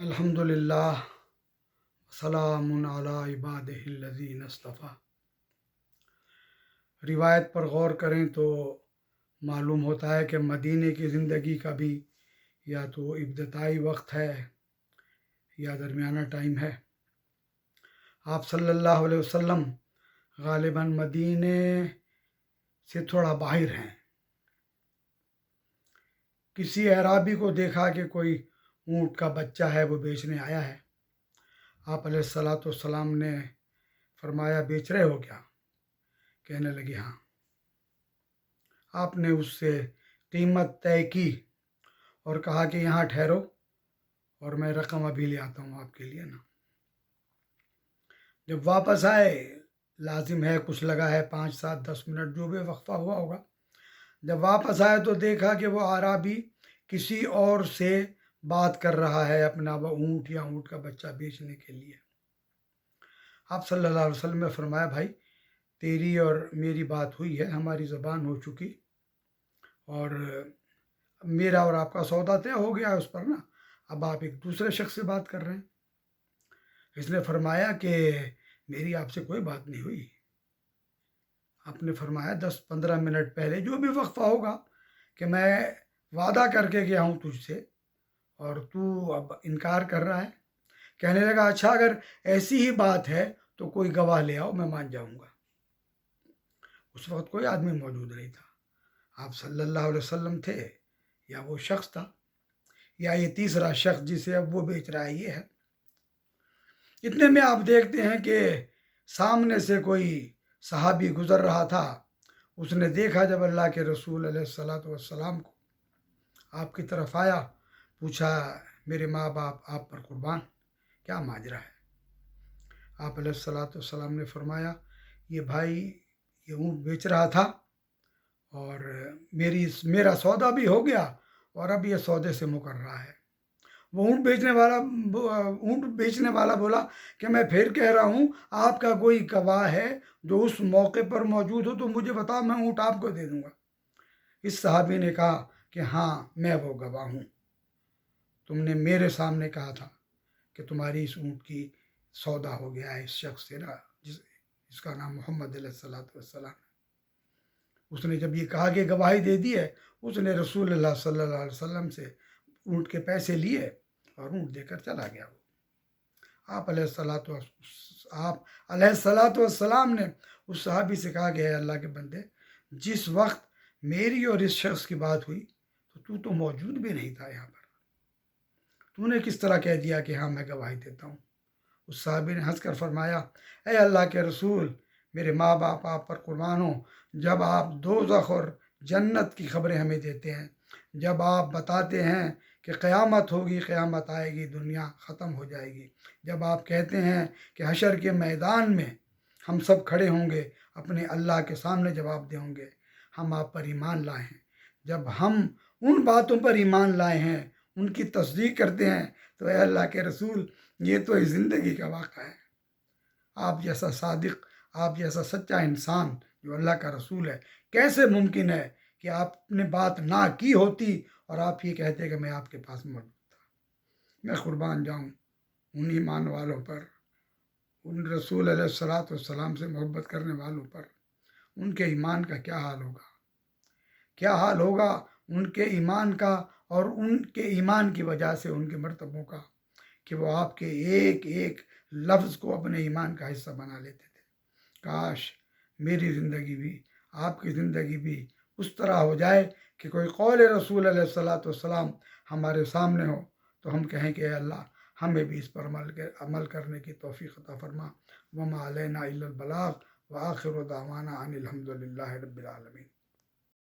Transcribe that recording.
अल्हम्दुलिल्लाह, सलामुन अला इबादिहिल्लज़ीन अस्तफ़ा रिवायत पर गौर करें तो मालूम होता है कि मदीने की ज़िंदगी का भी या तो इब्तदाई वक्त है या दरमियाना टाइम है। आप सल्लल्लाहु अलैहि वसल्लम गालिबन मदीने से थोड़ा बाहर हैं। किसी अराबी को देखा कि कोई ऊँट का बच्चा है, वो बेचने आया है। आप सलाम ने फरमाया, बेच रहे हो क्या? कहने लगी हाँ। आपने उससे कीमत तय की और कहा कि यहाँ ठहरो और मैं रकम अभी ले आता हूँ आपके लिए ना। जब वापस आए, लाजिम है, कुछ लगा है, पाँच सात दस मिनट जो भी वक्फा हुआ होगा। जब वापस आए तो देखा कि वो आराबी किसी और से बात कर रहा है अपना ऊँट या ऊँट का बच्चा बेचने के लिए। आप सल्लल्लाहु अलैहि वसल्लम ने फरमाया, भाई, तेरी और मेरी बात हुई है, हमारी ज़बान हो चुकी और मेरा और आपका सौदा तय हो गया है उस पर ना। अब आप एक दूसरे शख्स से बात कर रहे हैं। इसने फरमाया कि, मेरी आपसे कोई बात नहीं हुई। आपने फरमाया, दस पंद्रह मिनट पहले जो भी वक्फा होगा कि मैं वादा करके गया हूँ तुझसे और तू अब इनकार कर रहा है। कहने लगा अच्छा अगर ऐसी ही बात है तो कोई गवाह ले आओ, मैं मान जाऊँगा। उस वक्त कोई आदमी मौजूद नहीं था। आप सल्लल्लाहु अलैहि वसल्लम थे, या वो शख्स था, या ये तीसरा शख्स जिसे अब वो बेच रहा है, ये है। इतने में आप देखते हैं कि सामने से कोई सहाबी गुजर रहा था। उसने देखा जब अल्लाह के रसूल सलाम को, आपकी तरफ़ आया पूछा, मेरे माँ बाप आप पर कुर्बान, क्या माजरा है? आप सलाम ने फरमाया, ये भाई, ये ऊँट बेच रहा था और मेरी मेरा सौदा भी हो गया और अब ये सौदे से मुकर रहा है। वो ऊँट बेचने वाला ऊँट बेचने वाला बोला कि, मैं फिर कह रहा हूँ, आपका कोई गवाह है जो उस मौके पर मौजूद हो तो मुझे बताओ, मैं ऊँट आपको दे दूँगा। इस साहबी ने कहा कि हाँ मैं वो गवाह हूँ। तुमने मेरे सामने कहा था कि तुम्हारी इस ऊँट की सौदा हो गया है, इस शख्स से ना, जिस, जिसका नाम मोहम्मद सलाम उसने जब ये कहा कि गवाही दे दी है, उसने रसूल सल्लल्लाहु वसल्लम से ऊँट के पैसे लिए और ऊँट देकर चला गया वो। आप सलात आप सलाम ने उस सहाबी से कहा गया अल्लाह के बंदे जिस वक्त मेरी और इस शख्स की बात हुई तो तू तो मौजूद भी नहीं था यहाँ पर। तूने किस तरह कह दिया कि हाँ मैं गवाही देता हूँ? उस साहबी ने हंस कर फरमाया अः अल्लाह के रसूल, मेरे माँ बाप आप पर कुर्बान हो। जब आप दो और जन्नत की खबरें हमें देते हैं, जब आप बताते हैं कि क़यामत होगी, क़यामत आएगी, दुनिया ख़त्म हो जाएगी। जब आप कहते हैं कि हशर के मैदान में हम सब खड़े होंगे, अपने अल्लाह के सामने जवाब देंगे, हम आप पर ईमान लाए हैं। जब हम उन बातों पर ईमान लाए हैं उनकी तस्दीक करते हैं तो अल्लाह के रसूल, ये तो ज़िंदगी का वाक़ है। आप जैसा सादिक, आप जैसा सच्चा इंसान, जो अल्लाह का रसूल है, कैसे मुमकिन है कि आपने बात ना की होती और आप ये कहते कि मैं आपके पास मौजूद था। मैं कुर्बान जाऊँ उन ईमान वालों पर, उन रसूल सलाम से मोहब्बत करने वालों पर, उनके ईमान का क्या हाल होगा? क्या हाल होगा? उनके ईमान का और उनके ईमान की वजह से उनके मरतबों का, कि वो आपके एक एक लफ्ज़ को अपने ईमान का हिस्सा बना लेते थे। काश मेरी ज़िंदगी भी, आपकी ज़िंदगी भी उस तरह हो जाए कि कोई कौल रसूल सलाम हमारे सामने हो तो हम कहें कि अल्लाह, हमें भी इस पर अमल के, अमल करने की तोफ़ी अता फरमा। वमा अलैना बलाग, व आखिर दावाना अनिलहमदिल्ला रबालमीन